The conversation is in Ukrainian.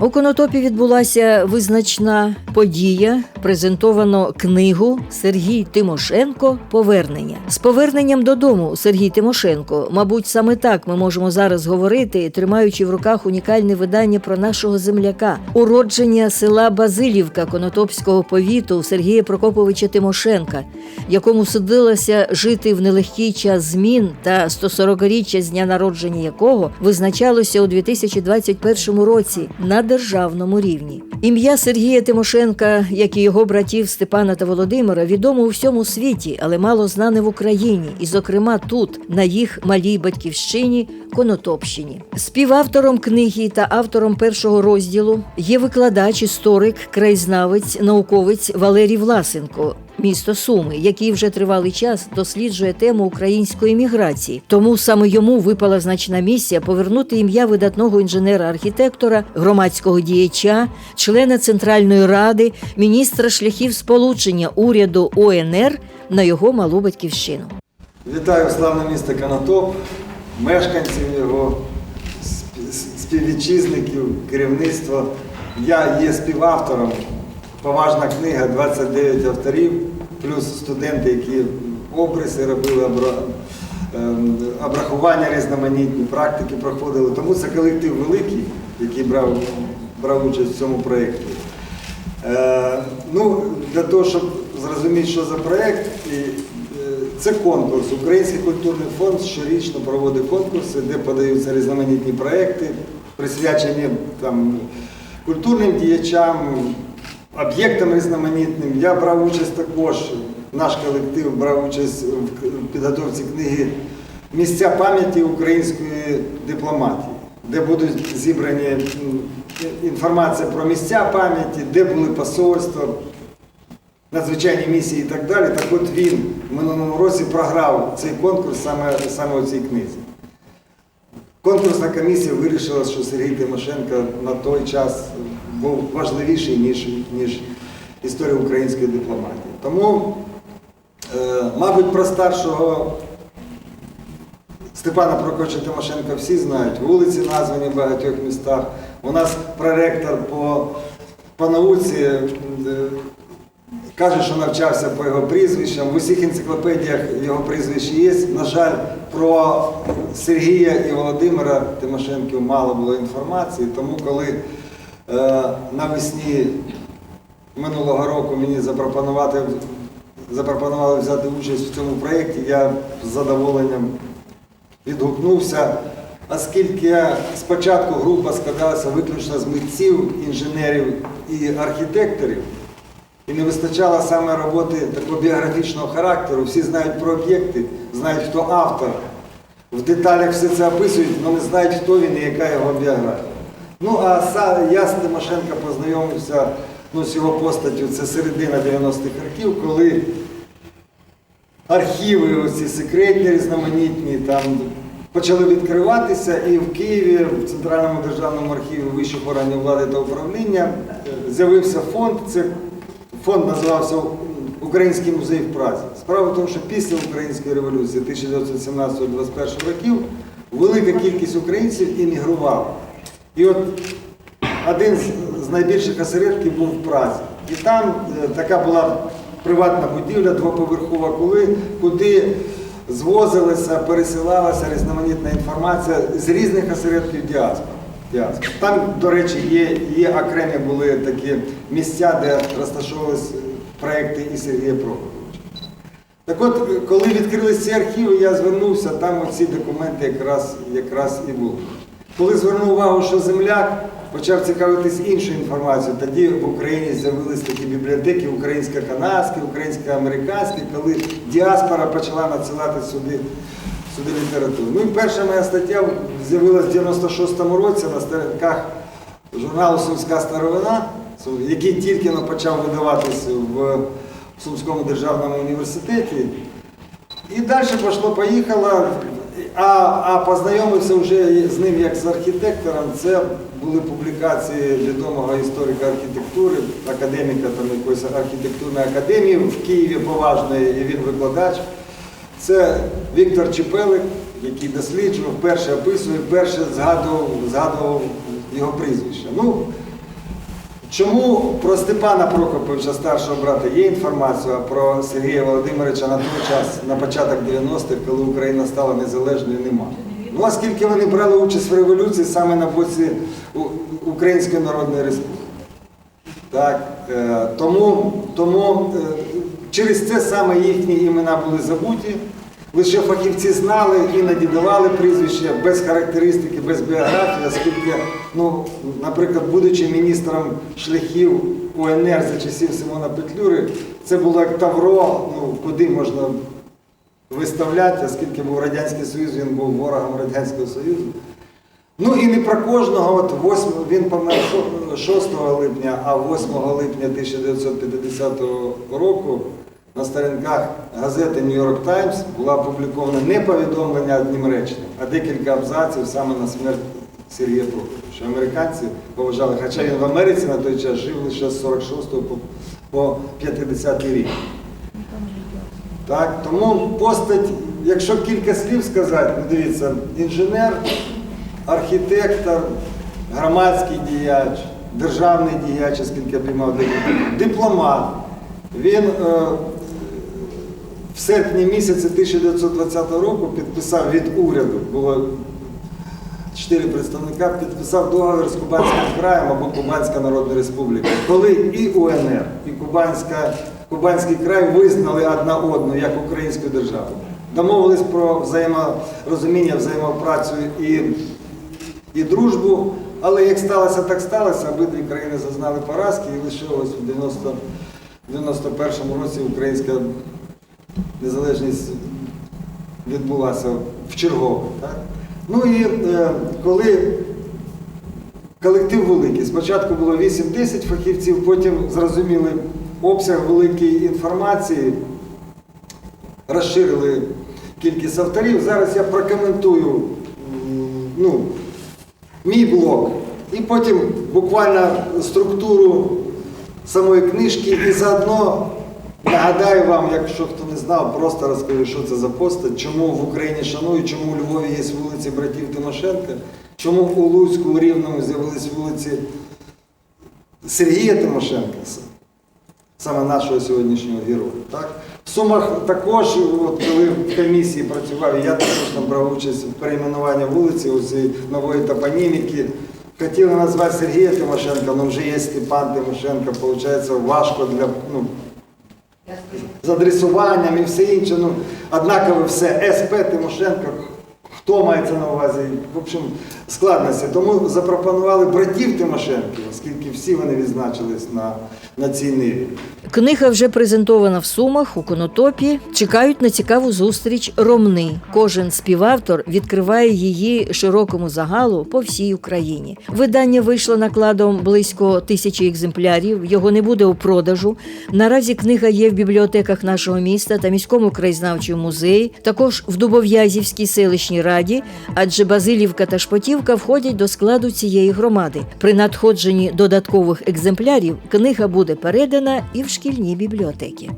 У Конотопі відбулася визначна подія. Презентовано книгу Сергій Тимошенко Повернення з поверненням додому Сергій Тимошенко. Мабуть, саме так ми можемо зараз говорити, тримаючи в руках унікальне видання про нашого земляка, уродження села Базилівка Конотопського повіту Сергія Прокоповича Тимошенка, якому судилося жити в нелегкий час змін та 140-річчя з дня народження якого визначалося у 2021 році на державному рівні. Ім'я Сергія Тимошенка, як і його братів Степана та Володимира, відомо у всьому світі, але мало знане в Україні, і, зокрема, тут, на їх малій батьківщині Конотопщині. Співавтором книги та автором першого розділу є викладач, історик, краєзнавець, науковець Валерій Власенко. Місто Суми, який вже тривалий час досліджує тему української міграції. Тому саме йому випала значна місія повернути ім'я видатного інженера-архітектора, громадського діяча, члена Центральної ради, міністра шляхів сполучення уряду ОНР на його малу батьківщину. Вітаю славне місто Конотоп, мешканців його, співвітчизників, керівництва. Я є співавтором. Поважна книга, 29 авторів, плюс студенти, які обриси робили, ем, обрахування різноманітні, практики проходили. Тому це колектив великий, який брав, брав участь в цьому проєкті. Е, ну, для того, щоб зрозуміти, що за проєкт, е, це конкурс. Український культурний фонд щорічно проводить конкурси, де подаються різноманітні проєкти, присвячені там, культурним діячам, об'єктам різноманітним. Я брав участь також, наш колектив брав участь в підготовці книги Місця пам'яті української дипломатії, де будуть зібрані інформація про місця пам'яті, де були посольства, надзвичайні місії і так далі. Так от він в минулому році програв цей конкурс саме, саме у цій книзі. Конкурсна комісія вирішила, що Сергій Тимошенко на той час був важливіший, ніж, ніж історія української дипломатії. Тому, е, мабуть, про старшого Степана Прокоча Тимошенка всі знають, вулиці названі в багатьох містах. У нас проректор по, по науці е, каже, що навчався по його прізвищам. В усіх енциклопедіях його прізвище є. На жаль, про Сергія і Володимира Тимошенків мало було інформації, тому коли е, навесні минулого року мені запропонувати, запропонували взяти участь в цьому проєкті, я з задоволенням відгукнувся, оскільки спочатку група складалася виключно з митців, інженерів і архітекторів, і не вистачало саме роботи такого біографічного характеру. Всі знають про об'єкти, знають, хто автор. В деталях все це описують, але не знають, хто він і яка його біографія. Ну, а я з Тимошенка познайомився ну, з його постаттю, це середина 90-х років, коли архіви, оці секретні, різноманітні, там почали відкриватися, і в Києві, в Центральному державному архіві вищих органів влади та управління е, з'явився фонд. Це фонд називався Український музей в Празі. Справа в тому, що після Української революції 1917-21 років велика кількість українців іммігрувала. І от один з- найбільших осередків був в Празі. І там е, така була приватна будівля двоповерхова, коли, куди звозилася, пересилалася різноманітна інформація з різних осередків діаспори. Там, до речі, є, є окремі були такі місця, де розташовувалися проекти і Сергія Прокоповича. Так от, коли відкрилися ці архіви, я звернувся, там оці документи якраз, якраз і були. Коли звернув увагу, що земляк почав цікавитись іншою інформацією, тоді в Україні з'явились такі бібліотеки українсько-канадські, українсько-американські, коли діаспора почала надсилати сюди, сюди літературу. Ну і перша моя стаття з'явилась в 96-му році на сторінках журналу Сумська старовина, який тільки почав видаватися в Сумському державному університеті. І далі пішло, поїхало. А, а познайомився вже з ним як з архітектором. Це були публікації відомого історика архітектури, академіка там якоїсь архітектурної академії в Києві поважної, і він викладач. Це Віктор Чепелик, який досліджував, перше описує, перше згадував, згадував його прізвище. Ну, Чому про Степана Прокоповича, старшого брата, є інформація, а про Сергія Володимировича на той час, на початок 90-х, коли Україна стала незалежною, нема. Ну, оскільки вони брали участь в революції саме на боці Української Народної Республіки. Так, е, тому, тому е, через це саме їхні імена були забуті. Лише фахівці знали, іноді давали прізвище без характеристики, без біографії, оскільки, ну, наприклад, будучи міністром шляхів УНР за часів Симона Петлюри, це було як Тавро, ну, куди можна виставляти, оскільки був Радянський Союз, він був ворогом Радянського Союзу. Ну і не про кожного, от 8, він помер 6 липня, а 8 липня 1950 року на сторінках газети York Times була опублікована не повідомлення одним реченням, а декілька абзаців саме на смерть Сергія Прокоповича. Американці поважали, хоча він в Америці на той час жив лише з 46 по, по 50 рік. Так, тому постать, якщо кілька слів сказати, ну дивіться, інженер, архітектор, громадський діяч, державний діяч, оскільки я приймав дипломат. Він е, в серпні місяці 1920 року підписав від уряду, було чотири представника, підписав договір з Кубанським краєм або Кубанська Народна Республіка, коли і УНР, і Кубанська, Кубанський край визнали одна одну як українську державу. Домовились про взаєморозуміння, взаємопрацю і, і дружбу. Але як сталося, так сталося, обидві країни зазнали поразки і лише ось 90, 91-му році українська незалежність відбулася вчергово. Так? Ну і е, коли колектив великий, спочатку було 8-10 фахівців, потім зрозуміли обсяг великої інформації, розширили кількість авторів. Зараз я прокоментую ну, мій блок і потім буквально структуру самої книжки і заодно нагадаю вам, якщо хто не знав, просто розкажу, що це за постать, чому в Україні шанують, чому у Львові є вулиці братів Тимошенка, чому у Луцьку, у Рівному з'явились вулиці Сергія Тимошенка, саме нашого сьогоднішнього героя. Так? В Сумах також, от коли в комісії працював, я також там брав участь в перейменуванні вулиці, у цій нової топоніміки. Хотіли назвати Сергія Тимошенка, але вже є Степан Тимошенко, виходить, важко для ну, з адресуванням і все інше. Ну, однаково все. СП Тимошенко, хто мається на увазі? В общем, складності. Тому запропонували братів Тимошенків, оскільки всі вони відзначились на, на цій ниві. Книга вже презентована в Сумах у Конотопі. Чекають на цікаву зустріч ромни. Кожен співавтор відкриває її широкому загалу по всій Україні. Видання вийшло накладом близько тисячі екземплярів. Його не буде у продажу. Наразі книга є в бібліотеках нашого міста та міському краєзнавчому музеї, також в Дубов'язівській селищній раді, адже Базилівка та Шпотівка входять до складу цієї громади. При надходженні додаткових екземплярів книга буде передана і в шкільні бібліотеки.